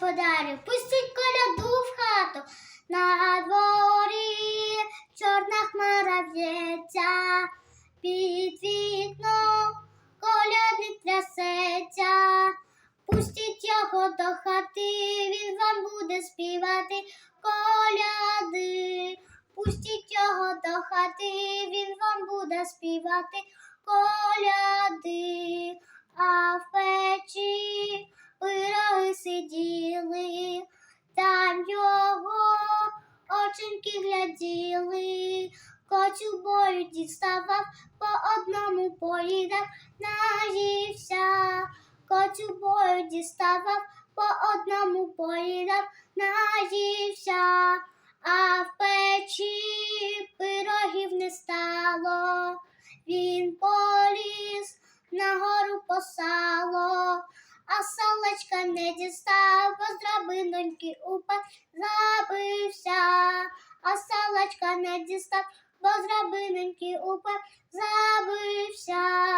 господарю, пустіть коляду в хату. На дворі чорна хмара в'ється, під вікном колядник трясеться. Пустіть його до хати, він вам буде співати коляди. Пустіть його до хати, він вам буде співати коляди, оченьки гляділи, кочу бою діставав, по одному поїдав, наївся, кочу бою діставав, по одному поїдав, наївся, а в печі пирогів не стало. Він поліз на гору по сало, а салочка не дістав, бо з драбиноньки упав, забився, дістав, бо з рабиненьки упав забився.